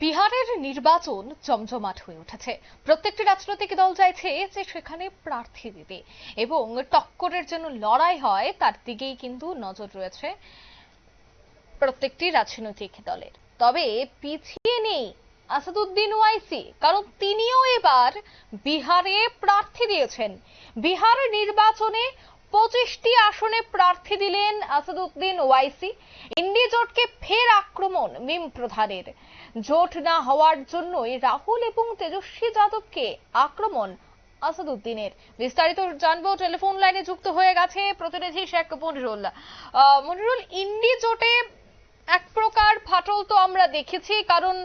বিহারের নির্বাচন জমজমাট হয়ে উঠেছে। প্রত্যেকটি রাজনৈতিক দল চাইছে যে সেখানে প্রার্থী দিতে এবং টক্করের জন্য লড়াই হয়, তার দিকেই কিন্তু নজর রয়েছে প্রত্যেকটি রাজনৈতিক দলের। তবে পিছিয়ে নেই আসাদুদ্দিন ওয়াইসি, কারণ তিনিও এবার বিহারে প্রার্থী দিয়েছেন। বিহার নির্বাচনে পঁচিশটি আসনে প্রার্থী দিলেন আসাদুদ্দিন ওয়াইসি। ইন্ডি জোটকে ফের আক্রমণ মিম প্রধানের। জোট না হওয়ার জন্যই রাহুল এবং তেজস্বী যাদবকে আক্রমণ আসাদুদ্দিনের। বিস্তারিত জানব, টেলিফোন লাইনে যুক্ত হয়ে গেছে প্রতিনিধি শেখ মনিরুল। মনিরুল, ইন্ডি জোটে এক ফাটল তো আমরা দেখেছি, কারণ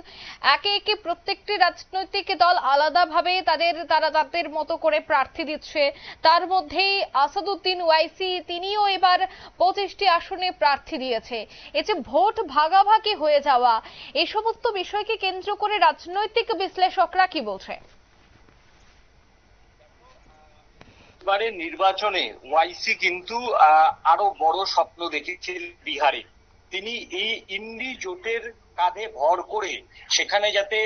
একে একে প্রত্যেকটি রাজনৈতিক দল আলাদাভাবে তাদের, তারা তাদের মতো করে প্রার্থী দিচ্ছে। তার মধ্যেই আসাদুদ্দিন ওয়াইসি, তিনিও এবার পঁচিশটি আসনে প্রার্থী দিয়েছে। এই যে ভোট ভাগাভাগি হয়ে যাওয়া, এই সমস্ত বিষয়কে কেন্দ্র করে রাজনৈতিক বিশ্লেষকরা কি বলছে? নির্বাচনে ওয়াইসি কিন্তু আরও বড় স্বপ্ন দেখেছেন বিহারে। তিনি এই ইন্ডি জোটের কাঁধে ভর করে সেখানে যাতে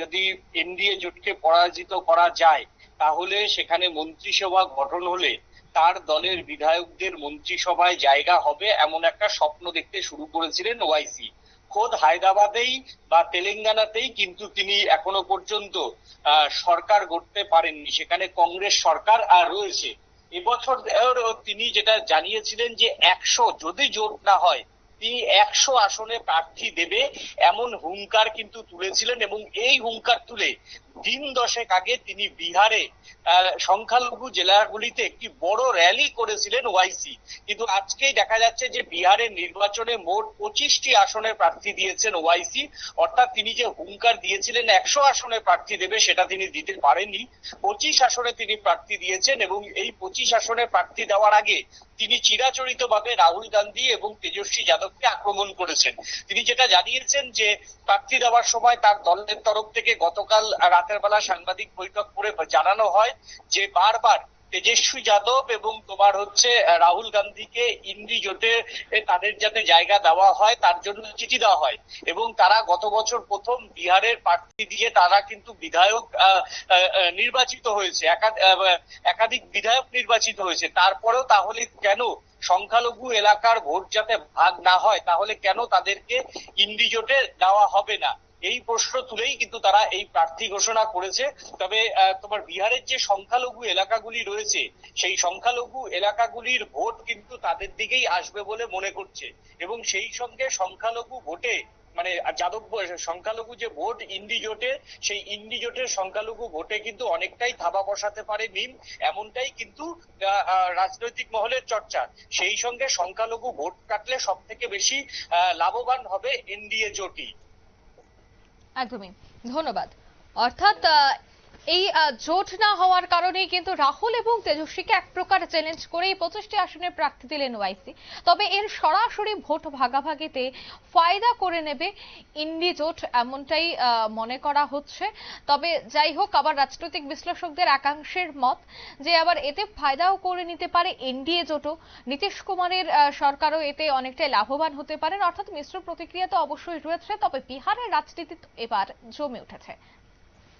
যদি এনডিএ জোটকে পরাজিত করা যায়, তাহলে সেখানে মন্ত্রিসভা গঠন হলে তার দলের বিধায়কদের মন্ত্রিসভায় জায়গা হবে এমন একটা স্বপ্ন দেখতে শুরু করেছিলেন ওয়াইসি। খোদ হায়দ্রাবাদেই বা তেলেঙ্গানাতেই কিন্তু তিনি এখনও পর্যন্ত সরকার গড়তে পারেননি। সেখানে কংগ্রেস সরকার আর রয়েছে। এবছর তিনি যেটা জানিয়েছিলেন যে একশো যদি জোট না হয় তিনি একশো আসনে প্রার্থী দেবে এমন হুঙ্কার কিন্তু তুলেছিলেন এবং এই হুঙ্কার তুলে দিন দশেক আগে তিনি বিহারে সংখ্যালঘু জেলাগুলিতে একটি বড় র্যালি করেছিলেন ওয়াইসি কিন্তু আজকেই দেখা যাচ্ছে যে বিহারের নির্বাচনে মোট পঁচিশটি আসনে প্রার্থী দিয়েছেন ওয়াইসি অর্থাৎ তিনি যে হুঙ্কার দিয়েছিলেন, একশো আসনে প্রার্থী দেবে সেটা তিনি দিতে পারেননি। পঁচিশ আসনে তিনি প্রার্থী দিয়েছেন এবং এই পঁচিশ আসনে প্রার্থী দেওয়ার আগে তিনি চিরাচরিতভাবে রাহুল গান্ধী এবং তেজস্বী যাদবকে আক্রমণ করেছেন। তিনি যেটা জানিয়েছেন যে, প্রার্থী দেওয়ার সময় তার দলের তরফ থেকে গতকাল রাতের বেলা সাংবাদিক বৈঠক করে জানানো হয় যে, বারবার তেজস্বী যাদব এবং তোমার হচ্ছে রাহুল গান্ধীকে ইন্ডি জোটে তাদের যাতে জায়গা দেওয়া হয়, তার জন্য চিঠি দেওয়া হয়। এবং তারা গত বছর প্রথম বিহারের প্রার্থী দিয়ে তারা কিন্তু বিধায়ক নির্বাচিত হয়েছে। একা- একাধিক বিধায়ক নির্বাচিত হয়েছে। তারপরেও তাহলে কেন সংখ্যালঘু এলাকার ভোট যাতে ভাগ না হয়, তাহলে কেন তাদেরকে ইন্ডি জোটে দেওয়া হবে না? এই প্রশ্ন তুলেই কিন্তু তারা এই প্রার্থী ঘোষণা করেছে। তবে তোমার বিহারের যে সংখ্যালঘু এলাকাগুলি রয়েছে, সেই সংখ্যালঘু এলাকাগুলির ভোট কিন্তু তাদের দিকেই আসবে বলে মনে করছে। এবং সেই সঙ্গে সংখ্যালঘু ভোটে মানে যাদব সংখ্যালঘু যে ভোট ইন্ডি জোটে সেই ইন্ডি জোটের সংখ্যালঘু ভোটে কিন্তু অনেকটাই থাবা বসাতে পারে মিম। এমনটাই কিন্তু রাজনৈতিক মহলের চর্চা। সেই সঙ্গে সংখ্যালঘু ভোট কাটলে সব থেকে বেশি লাভবান হবে এনডিএ জোটই। একদমই। ধন্যবাদ। অর্থাৎ এই জোট না হওয়ার কারণেই কিন্তু রাহুল এবং তেজস্বীকে এক প্রকার চ্যালেঞ্জ করেই পঁচিশটি আসনে প্রার্থী দিলেন ওয়াইসি। তবে এর সরাসরি ভোট ভাগাভাগিতে ফায়দা করে নেবে ইন্ডি জোট এমনটাই মনে করা হচ্ছে। তবে যাই হোক, আবার রাজনৈতিক বিশ্লেষকদের একাংশের মত যে আবার এতে ফায়দাও করে নিতে পারে এনডিএ জোটও। নীতিশ কুমারের সরকারও এতে অনেকটাই লাভবান হতে পারেন। অর্থাৎ মিশ্র প্রতিক্রিয়া তো অবশ্যই রয়েছে, তবে বিহারের রাজনীতি এবার জমে উঠেছে।